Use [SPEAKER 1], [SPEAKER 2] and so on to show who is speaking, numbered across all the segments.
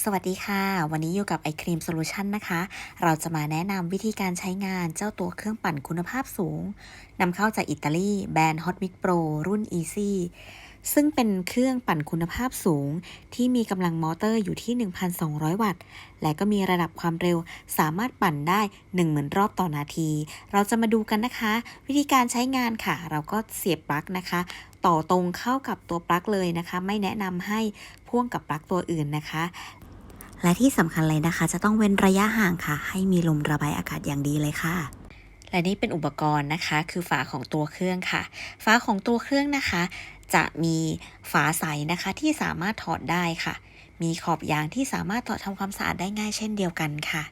[SPEAKER 1] สวัสดีค่ะ วันนี้อยู่กับไอครีมโซลูชันนะคะ เราจะมาแนะนำวิธีการใช้งานเจ้าตัวเครื่องปั่นคุณภาพสูงนำเข้าจากอิตาลีแบรนด์ Hot Mix Pro รุ่น Easy ซึ่งเป็นเครื่องปั่นคุณภาพสูง ที่มีกำลังมอเตอร์อยู่ที่ 1,200 วัตต์ และก็มีระดับความเร็วสามารถปั่นได้ 10,000 รอบต่อนาที เราจะมาดูกันนะคะ วิธีการใช้งานค่ะ เราก็เสียบปลั๊กนะคะ ต่อตรงเข้ากับตัวปลั๊กเลยนะคะ ไม่แนะนำให้พ่วงกับปลั๊กตัวอื่นนะคะ และที่สำคัญเลยนะคะ จะต้องเว้นระยะห่างค่ะ ให้มีลมระบายอากาศอย่างดีเลยค่ะและนี่เป็นอุปกรณ์นะคะ คือฝาของตัวเครื่องค่ะ ฝาของตัวเครื่องนะคะ จะมีฝาใสนะคะที่สามารถถอดได้ค่ะ มีขอบยางที่สามารถถอดทำความสะอาดได้ง่ายเช่นเดียวกันค่ะ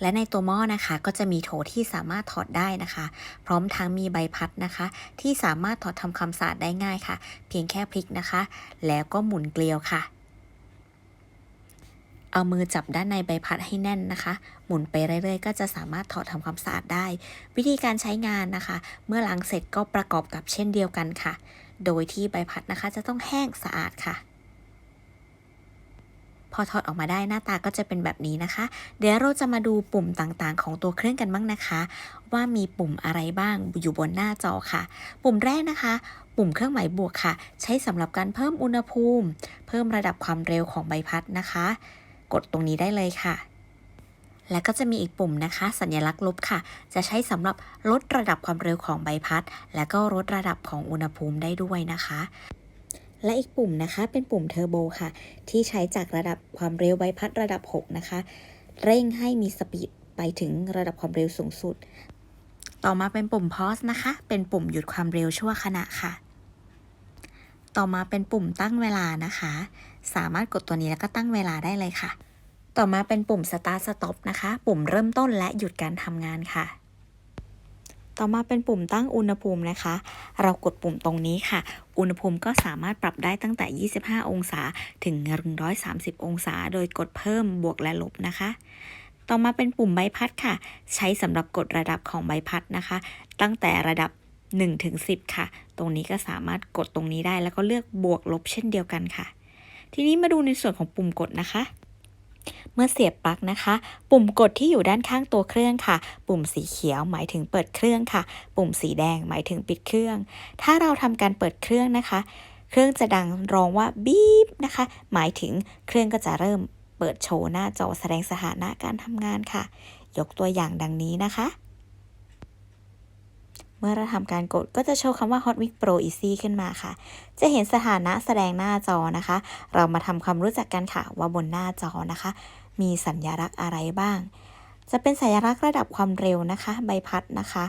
[SPEAKER 1] และในตัวหม้อนะคะก็จะมีโถที่สามารถถอดได้นะคะ พร้อมทั้งมีใบพัดนะคะ ที่สามารถถอดทำความสะอาดได้ง่ายค่ะ เพียงแค่พลิกนะคะ แล้วก็หมุนเกลียวค่ะ เอามือจับด้านในใบพัดให้แน่นนะคะ หมุนไปเรื่อยๆ ก็จะสามารถถอดทำความสะอาดได้ วิธีการใช้งานนะคะ เมื่อล้างเสร็จก็ประกอบกับเช่นเดียวกันค่ะ โดยที่ใบพัดนะคะจะต้องแห้งสะอาดค่ะ พอถอดออกมาได้หน้าตาก็จะเป็นแบบนี้นะคะ เดี๋ยวเราจะมาดูปุ่มต่างๆ ของตัวเครื่องกันบ้างนะคะ ว่ามีปุ่มอะไรบ้างอยู่บนหน้าจอค่ะ ปุ่มแรกนะคะ ปุ่มเครื่องหมายบวกค่ะ ใช้สำหรับการเพิ่มอุณหภูมิ เพิ่มระดับความเร็วของใบพัดนะคะ กดตรงนี้ได้เลยค่ะแล้วก็จะมีอีกปุ่มนะคะ สัญลักษณ์ลบค่ะ จะใช้สำหรับลดระดับความเร็วของใบพัด และก็ลดระดับของอุณหภูมิได้ด้วยนะคะ และอีกปุ่มนะคะเป็นปุ่มเทอร์โบค่ะ ที่ใช้จากระดับความเร็วใบพัดระดับ 6 นะคะ เร่งให้มีสปีดไปถึงระดับความเร็วสูงสุด ต่อมาเป็นปุ่ม pause นะคะ เป็นปุ่มหยุดความเร็วชั่วขณะค่ะ ต่อมาเป็นปุ่มตั้งเวลานะคะ สามารถกดตัวนี้แล้วก็ตั้งเวลาได้เลยค่ะ ต่อมาเป็นปุ่ม start stop นะคะ ปุ่มเริ่มต้นและหยุดการทำงานค่ะ ต่อมาเป็นปุ่มตั้งอุณหภูมินะคะ เรากดปุ่มตรงนี้ค่ะ อุณหภูมิก็สามารถปรับได้ตั้งแต่ 25 องศาถึง 130 องศา โดยกดเพิ่มบวกและลบนะคะ ต่อมาเป็นปุ่มใบพัดค่ะ ใช้สำหรับกดระดับของใบพัดนะคะ ตั้งแต่ระดับ1ถึง10 ค่ะ ตรงนี้ก็สามารถกดตรงนี้ได้แล้วก็เลือกบวกลบเช่นเดียวกันค่ะ ทีนี้มาดูในส่วนของปุ่มกดนะคะ เมื่อเสียบปลั๊กนะคะ ปุ่มกดที่อยู่ด้านข้างตัวเครื่องค่ะ ปุ่มสีเขียวหมายถึงเปิดเครื่องค่ะ ปุ่มสีแดงหมายถึงปิดเครื่อง ถ้าเราทำการเปิดเครื่องนะคะ เครื่องจะดังร้องว่าบีบนะคะ หมายถึงเครื่องก็จะเริ่มเปิดโชว์หน้าจอแสดงสถานะการทำงานค่ะ ยกตัวอย่างดังนี้นะคะ เมื่อเราทำการกดก็จะโชว์คำว่า Hot Mix Pro Easy ขึ้นมาค่ะ จะเห็นสถานะแสดงหน้าจอนะคะ เรามาทำความรู้จักกันค่ะว่าบนหน้าจอนะคะ มีสัญลักษณ์อะไรบ้าง จะเป็นสัญลักษณ์ระดับความเร็วนะคะ ใบพัดนะคะ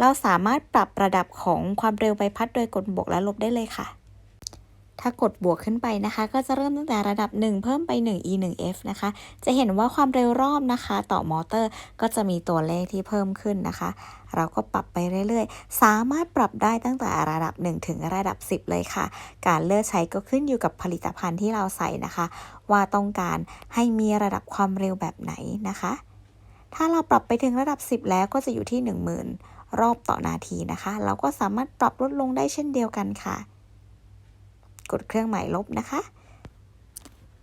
[SPEAKER 1] เราสามารถปรับระดับของความเร็วใบพัดโดยกดบวกและลบได้เลยค่ะ ถ้ากดบวกขึ้นไปนะคะ ก็จะเริ่มตั้งแต่ระดับ 1 เพิ่มไป 1 e 1 f นะคะ จะเห็นว่าความเร็วรอบนะคะ ต่อมอเตอร์ก็จะมีตัวเลขที่เพิ่มขึ้นนะคะ เราก็ปรับไปเรื่อยๆ สามารถปรับได้ตั้งแต่ระดับ 1 ถึงระดับ 10 เลยค่ะ การเลือกใช้ก็ขึ้นอยู่กับผลิตภัณฑ์ที่เราใส่นะคะ ว่าต้องการให้มีระดับความเร็วแบบไหนนะคะ ถ้าเราปรับไปถึงระดับ 10 แล้วก็จะอยู่ที่ 10,000 รอบต่อนาทีนะคะ เราก็สามารถปรับลดลงได้เช่นเดียวกันค่ะ กดเครื่องหมายลบนะคะ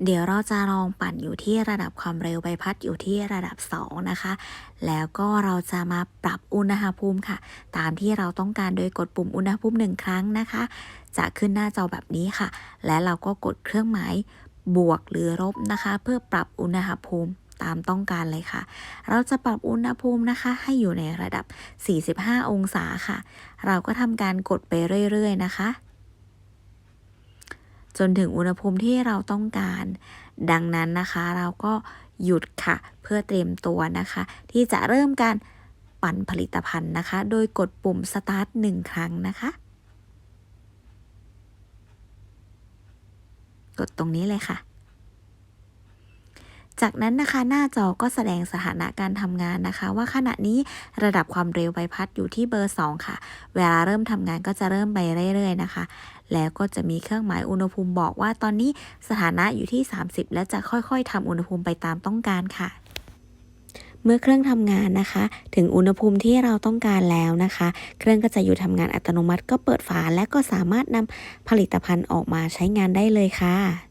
[SPEAKER 1] เดี๋ยวเราจะลองปั่นอยู่ที่ระดับความเร็วใบพัดอยู่ที่ระดับ 2 นะคะ แล้วก็เราจะมาปรับอุณหภูมิค่ะ ตามที่เราต้องการโดยกดปุ่มอุณหภูมิหนึ่งครั้งนะคะ จะขึ้นหน้าจอแบบนี้ค่ะ และเราก็กดเครื่องหมายบวกหรือลบนะคะ เพื่อปรับอุณหภูมิตามต้องการเลยค่ะ เราจะปรับอุณหภูมินะคะ ให้อยู่ในระดับ 45 องศาค่ะ เราก็ทำการกดไปเรื่อย ๆ นะคะ จนถึงอุณหภูมิที่เราต้องการ ดังนั้นนะคะเราก็หยุดค่ะ เพื่อเตรียมตัวนะคะ ที่จะเริ่มการปั่นผลิตภัณฑ์นะคะ โดยกดปุ่ม start หนึ่งครั้งนะคะ กดตรงนี้เลยค่ะ จากนั้นนะคะหน้าจอก็แสดงสถานะการทำงานนะคะ ว่าขณะนี้ระดับความเร็วใบพัดอยู่ที่เบอร์ 2 ค่ะ เวลาเริ่มทำงานก็จะเริ่มไปเรื่อยๆนะคะ แล้วก็จะมีเครื่องหมายอุณหภูมิบอกว่าตอนนี้สถานะอยู่ที่ 30 และจะค่อยๆทำอุณหภูมิไปตามต้องการค่ะเมื่อเครื่องทำงานนะคะ ถึงอุณหภูมิที่เราต้องการแล้วนะคะ เครื่องก็จะอยู่ทำงานอัตโนมัติก็เปิดฝาและก็สามารถนำผลิตภัณฑ์ออกมาใช้งานได้เลยค่ะ